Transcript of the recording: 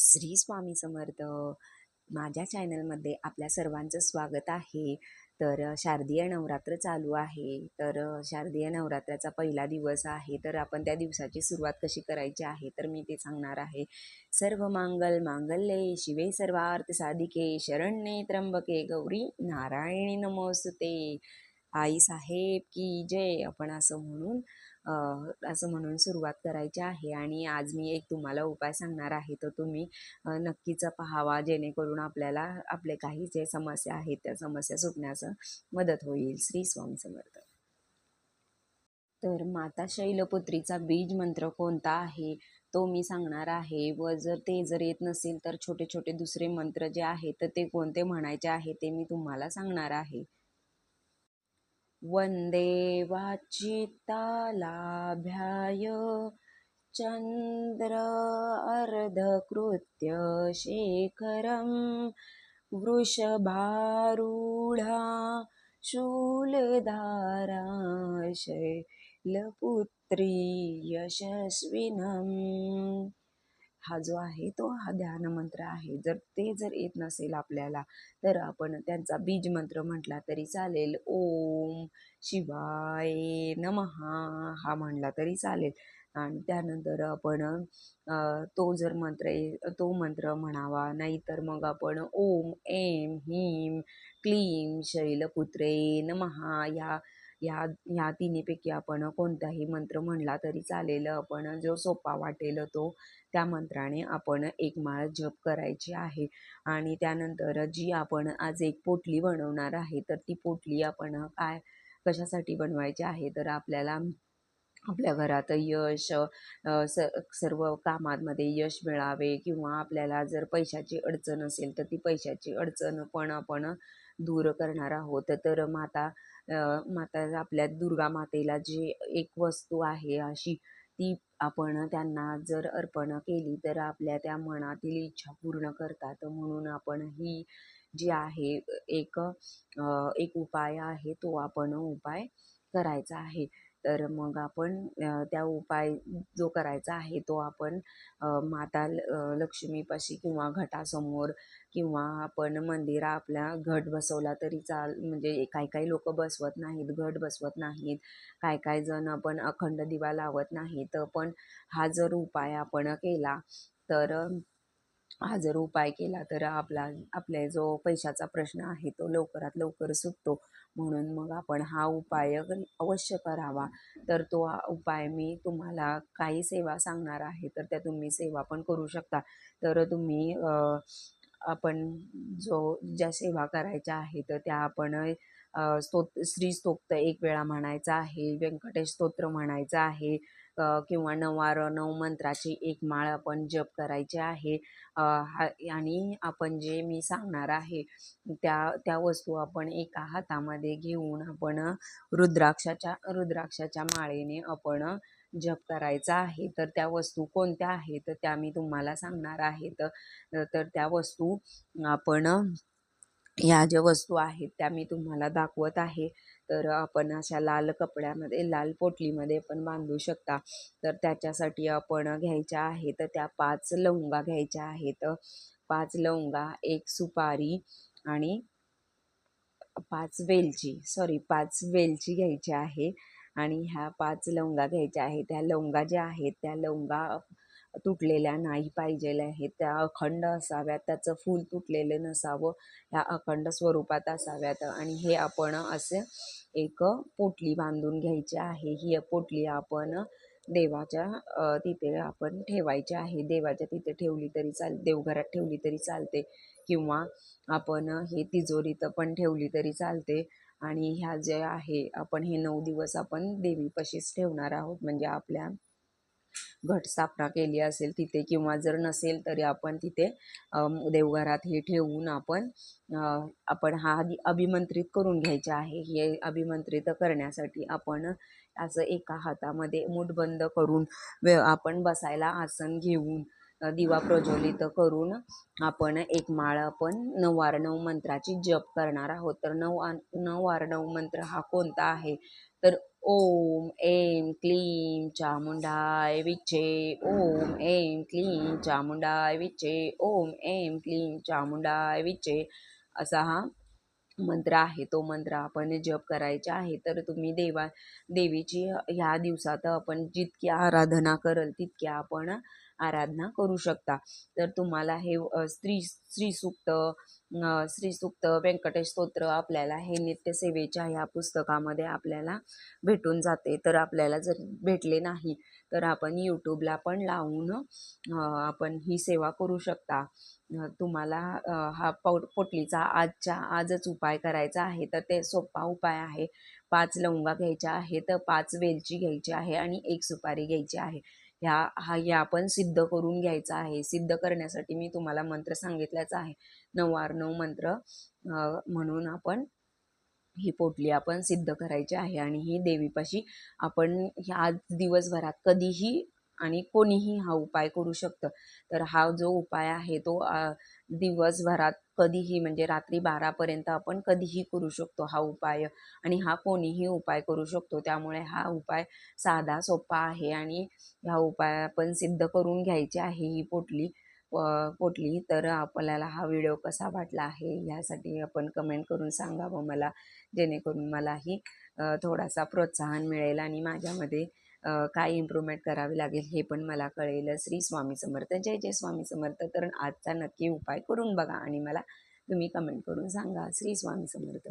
श्री स्वामी समर्थ माझ्या चॅनलमध्ये आपल्या सर्वांचं स्वागत आहे. तर शारदीय नवरात्र चालू आहे. तर शारदीय नवरात्राचा पहिला दिवस आहे. तर आपण त्या दिवसाची सुरुवात कशी करायची आहे तर मी ते सांगणार आहे. सर्व मांगल मांगल्ये शिवे सर्वार्थ साधिके शरण्ये त्र्यंबके गौरी नारायणी नमोस्तुते. आई साहेब की जय आपण असं म्हणून असं म्हणून सुरुवात करायची आहे. आणि आज मी एक तुम्हाला उपाय सांगणार आहे. तर तुम्ही नक्कीच पाहावा. जेणेकरून आपल्याला आपले काही जे समस्या आहेत त्या समस्या सुटण्यास मदत होईल. श्री स्वामी समर्थ. तर माता शैलपुत्रीचा बीज मंत्र कोणता आहे? तो मी सांगणार आहे. व जर ते जर येत नसेल तर छोटे छोटे दुसरे मंत्र जे आहेत तर ते कोणते म्हणायचे आहे ते मी तुम्हाला सांगणार आहे. वन्दे वाचितालाभ्याय चन्द्र अर्धकृत्य शेखरं वृषभारूढा शूलधाराशैलपुत्री यशस्विनम्। हा जो आहे तो हा ध्यान मंत्र आहे. जर ते जर येत नसेल आपल्याला तर आपण त्यांचा बीज मंत्र म्हटला तरी चालेल. ओम शिवाय नमहा हा म्हणला तरी चालेल. आणि त्यानंतर आपण तो जर मंत्र ये- तो मंत्र म्हणावा. नाहीतर मग आपण ओम एम ह्रीम क्लीम शैलपुत्रे नमहा या ह्या ह्या तिन्हीपैकी आपण कोणताही मंत्र म्हणला तरी चालेल. आपण जो सोपा वाटेल तो त्या मंत्राने आपण एक माळ जप करायची आहे. आणि त्यानंतर जी आपण आज एक पोटली बनवणार आहे तर ती पोटली आपण काय कशासाठी बनवायची आहे तर आपल्याला आपल्या घरात यश स सर्व कामांमध्ये यश मिळावे किंवा आपल्याला जर पैशाची अडचण असेल तर ती पैशाची अडचण पण आपण दूर करणार आहोत. तर माता माता आपल्या दुर्गा मातेला जी एक वस्तू आहे अशी ती आपण त्यांना जर अर्पण केली तर आपल्या त्या मनातील इच्छा पूर्ण करतात. म्हणून आपण ही जी आहे एक एक उपाय आहे तो आपण उपाय करायचा आहे. तर मग आपण त्या उपाय जो करायचा आहे तो आपण माता ल- लक्ष्मीपाशी किंवा घटासमोर किंवा आपण मंदिरा आपल्या घट बसवला तरी चाल म्हणजे काही काही लोक बसवत नाहीत घट बसवत नाहीत काय काय जण आपण अखंड दिवा लावत नाहीत पण हा जर उपाय आपण केला तर हा जर उपाय केला तर आपला आपल्या जो पैशाचा प्रश्न आहे तो लवकरात लवकर सुटतो. म्हणून मग आपण हा उपाय अवश्य करावा. तर तो उपाय मी तुम्हाला काही सेवा सांगणार आहे तर त्या तुम्ही सेवा पण करू शकता. तर तुम्ही आपण जो ज्या सेवा करायच्या आहेत त्या आपण स्तोत श्री स्तोत्र एक वेळा म्हणायचा आहे व्यंकटेश स्तोत्र म्हणायचं आहे किंवा नवार नऊ मंत्राची एक माळ आपण जप करायची आहे. हा आणि आपण जे मी सांगणार आहे त्या त्या वस्तू आपण एका हातामध्ये घेऊन आपण रुद्राक्षाच्या रुद्राक्षाच्या माळेने आपण जप करायचा आहे. तर त्या वस्तू कोणत्या आहेत त्या मी तुम्हाला सांगणार आहेत तर त्या वस्तू आपण ह्या ज्या वस्तू आहेत त्या मी तुम्हाला दाखवत आहे. तर आपण अशा लाल कपड्यामध्ये लाल पोटलीमध्ये पण बांधू शकता. तर त्याच्यासाठी आपण घ्यायच्या आहेत त्या पाच लवंगा घ्यायच्या आहेत. पाच लवंगा एक सुपारी आणि पाच वेलची सॉरी पाच वेलची घ्यायची आहे. आणि ह्या पाच लवंगा घ्यायच्या आहेत. त्या लवंगा ज्या आहेत त्या लवंगा तुटलेल्या नाही पाहिजेल्या आहेत. त्या अखंड असाव्यात त्याचं फूल तुटलेलं नसावं ह्या अखंड स्वरूपात असाव्यात. आणि हे आपण असे एक पोटली बांधून घ्यायची आहे. ही पोटली आपण देवाच्या तिथे आपण ठेवायची आहे. देवाच्या तिथे ठेवली तरी चाल देवघरात ठेवली तरी चालते. किंवा आपण हे तिजोरीत पण ठेवली तरी चालते. आणि ह्या जे आहे आपण हे नऊ दिवस आपण देवीपाशीच ठेवणार आहोत. म्हणजे आपल्या घट स्थापना केली असेल तिथे किंवा जर नसेल तरी आपण तिथे देवघरात हे ठेवून आपण आपण हा अभिमंत्रित करून घ्यायचे आहे. हे अभिमंत्रित करण्यासाठी आपण असं एका हातामध्ये मूठबंद करून वे- आपण बसायला आसन घेऊन दिवा प्रज्वलित करून आपण एक माळ आपण नऊ नऊ मंत्राची जप करणार आहोत. तर नऊ आन- नऊ मंत्र हा कोणता आहे? तर ओम ऐं क्लीं चामुण्डाय विच्चे ओम ऐं क्लीं चामुण्डाय विच्चे ओम ऐं क्लीं चामुंडाय विच्चे असा हा मंत्र आहे तो मंत्र आपण जप करायचा आहे. तर तुम्ही देवा देवीची ह्या दिवसात आपण जितकी आराधना करल तितकी आपण आराधना करू शकता. तर तुम्हाला हे अ, स्त्री स्त्रीसूक्त अ, व्यंकटेश स्तोत्र आपल्याला हे नित्यसेवेच्या ह्या पुस्तकामध्ये आपल्याला भेटून जाते. तर आपल्याला जर भेटले नाही तर आपण यूट्यूबला पण लावून आपण ही सेवा करू शकता. तुम्हाला हा पौ पोटलीचा आजच्या आजच उपाय करायचा आहे तर ते सोपा उपाय आहे. पाच लवंगा घ्यायच्या आहेत पाच वेलची घ्यायची आहे आणि एक सुपारी घ्यायची आहे. ह्या हा या आपण सिद्ध करून घ्यायचा आहे. सिद्ध करण्यासाठी मी तुम्हाला मंत्र सांगितल्याचा आहे. नवार नऊ मंत्र म्हणून आपण ही पोटली आपण सिद्ध करायची आहे. आणि ही देवीपाशी आपण ह्या दिवसभरात कधीही आणि कोणीही हा उपाय करू शकतं. तर हा जो उपाय आहे तो दिवसभरात कधीही म्हणजे रात्री बारापर्यंत आपण कधीही करू शकतो हा उपाय आणि हा कोणीही उपाय करू शकतो. त्यामुळे हा उपाय साधा सोपा आहे आणि ह्या उपाय आपण सिद्ध करून घ्यायची आहे ही पोटली पोटली. तर आपल्याला हा व्हिडिओ कसा वाटला आहे ह्यासाठी आपण कमेंट करून सांगावं मला जेणेकरून मलाही थोडासा प्रोत्साहन मिळेल आणि माझ्यामध्ये काय इम्प्रूव्हमेंट करावी लागेल हे पण मला कळेल. श्री स्वामी समर्थ. जय जय स्वामी समर्थ. तर आजचा नक्की उपाय करून बघा आणि मला तुम्ही कमेंट करून सांगा. श्री स्वामी समर्थ.